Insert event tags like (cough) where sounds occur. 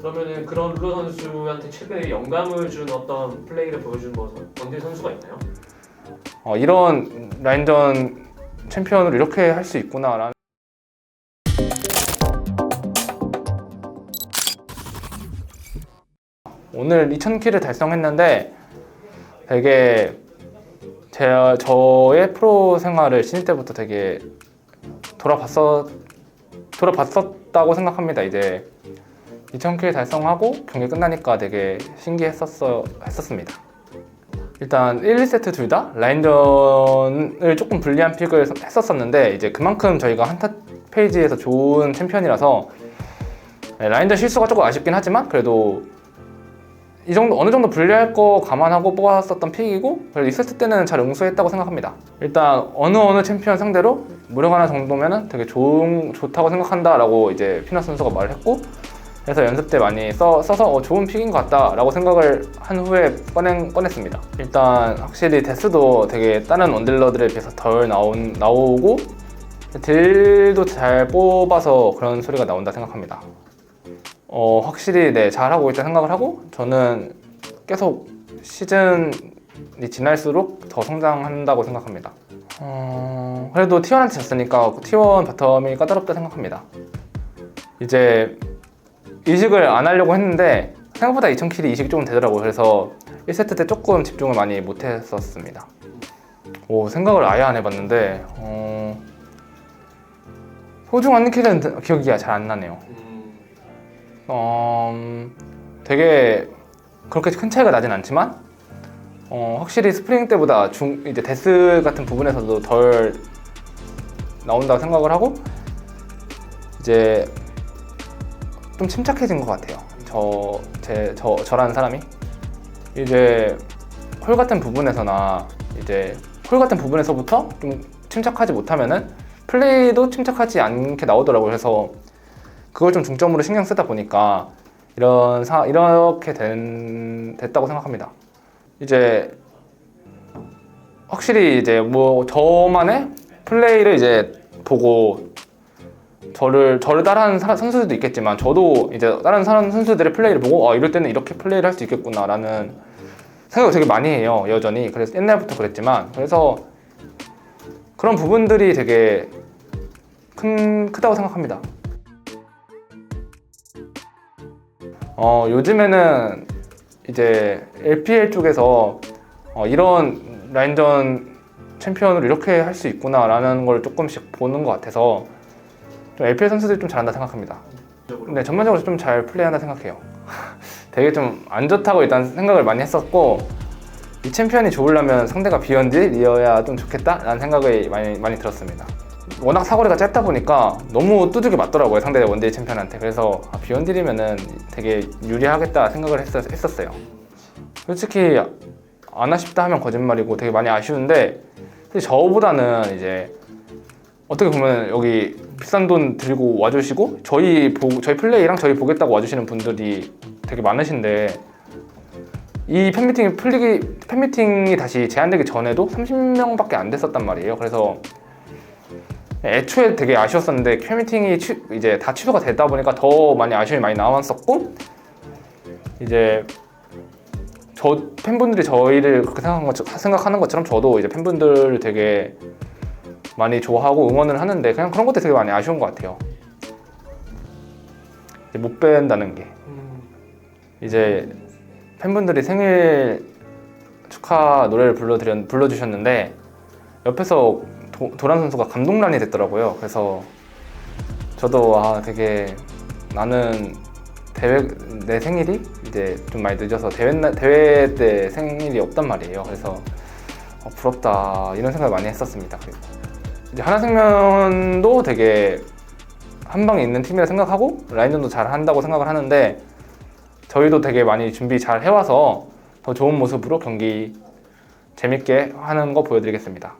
그러면은 그런 룰러 선수한테 최근에 영감을 준 어떤 플레이를 보여준 뭐 원딜 선수가 있나요? 어, 이런 라인전 챔피언으로 이렇게 할 수 있구나라는 오늘 2000킬을 달성했는데 되게 제, 저의 프로 생활을 신인 때부터 되게 돌아봤었 돌아봤었다고 생각합니다. 이제 2000킬 달성하고 경기 끝나니까 되게 신기했었어 했었습니다. 일단 1, 2세트 둘 다 라인전을 조금 불리한 픽을 했었었는데 이제 그만큼 저희가 한타 페이지에서 좋은 챔피언이라서 네, 라인전 실수가 조금 아쉽긴 하지만 그래도 이 정도 어느 정도 불리할 거 감안하고 뽑았었던 픽이고 그래도 2세트 때는 잘 응수했다고 생각합니다. 일단 어느 어느 챔피언 상대로 무력 하나 정도면은 되게 좋은 좋다고 생각한다라고 이제 피너 선수가 말을 했고 그래서 연습 때 많이 써, 써서 어, 좋은 픽인 것 같다라고 생각을 한 후에 꺼낸, 꺼냈습니다. 일단 확실히 데스도 되게 다른 원딜러들에 비해서 덜 나온, 나오고 딜도 잘 뽑아서 그런 소리가 나온다 생각합니다. 어, 확실히 네, 잘하고 있다 생각을 하고 저는 계속 시즌이 지날수록 더 성장한다고 생각합니다. 어, 그래도 T1한테 졌으니까 T1 바텀이 까다롭다 생각합니다. 이제 이식을 안 하려고 했는데 생각보다 2000킬이 이식이 조금 되더라고요. 그래서 1세트 때 조금 집중을 많이 못했었습니다. 오 생각을 아예 안 해봤는데 어... 소중한 킬은 기억이 잘 안 나네요. 음, 어... 음, 되게 그렇게 큰 차이가 나진 않지만 어, 확실히 스프링 때보다 중 이제 데스 같은 부분에서도 덜 나온다고 생각을 하고 이제 좀 침착해진 것 같아요. 저, 제, 저, 저라는 사람이. 이제 홀 같은 부분에서나 이제 홀 같은 부분에서부터 좀 침착하지 못하면은 플레이도 침착하지 않게 나오더라고요. 그래서 그걸 좀 중점으로 신경 쓰다 보니까 이런 사, 이렇게 된, 됐다고 생각합니다. 이제 확실히 이제 뭐 저만의 플레이를 이제 보고 저를 저를 따라하는 사- 선수들도 있겠지만 저도 이제 다른 사람 선수들의 플레이를 보고 아 이럴 때는 이렇게 플레이를 할 수 있겠구나라는 생각을 되게 많이 해요 여전히 그래서 옛날부터 그랬지만 그래서 그런 부분들이 되게 큰 크다고 생각합니다. 어 요즘에는 이제 LPL 쪽에서 어, 이런 라인전 챔피언으로 이렇게 할 수 있구나라는 걸 조금씩 보는 것 같아서 좀 LPL 선수들이 좀 잘한다 생각합니다. 네, 전반적으로 좀 잘 플레이한다 생각해요. (laughs) 되게 좀 안 좋다고 일단 생각을 많이 했었고 이 챔피언이 좋으려면 상대가 비언딜이어야 좀 좋겠다라는 생각이 많이 많이 들었습니다. 워낙 사거리가 짧다 보니까 너무 두들겨 맞더라고요 상대 원딜 챔피언한테 그래서 아, 비언딜이면은 되게 유리하겠다 생각을 했었, 했었어요. 솔직히 안 아쉽다 하면 거짓말이고 되게 많이 아쉬운데 저보다는 이제 어떻게 보면 여기 비싼 돈 들고 와주시고 저희 보, 저희 플레이랑 저희 보겠다고 와주시는 분들이 되게 많으신데 이 팬미팅이 풀리기 팬미팅이 다시 제한되기 전에도 30명밖에 안 됐었단 말이에요. 그래서 애초에 되게 아쉬웠었는데 팬미팅이 취- 이제 다 취소가 되다 보니까 더 많이 아쉬움이 많이 남았었고 이제 저 팬분들이 저희를 그렇게 생각하는 것처럼 저도 이제 팬분들을 되게 많이 좋아하고 응원을 하는데 그냥 그런 것도 되게 많이 아쉬운 것 같아요. 못 뵌다는 게 음, 이제 팬분들이 생일 축하 노래를 불러드렸, 불러주셨는데 옆에서 도, 도란 선수가 감동란이 됐더라고요. 그래서 저도 아 되게 나는 대회 내 생일이 이제 좀 많이 늦어서 대회 날- 대회 때 생일이 없단 말이에요. 그래서 어, 부럽다 이런 생각 많이 했었습니다. 그리고 이제 하나생명도 되게 한 방에 있는 팀이라 생각하고 라인전도 잘 한다고 생각을 하는데 저희도 되게 많이 준비 잘 해와서 더 좋은 모습으로 경기 재밌게 하는 거 보여드리겠습니다.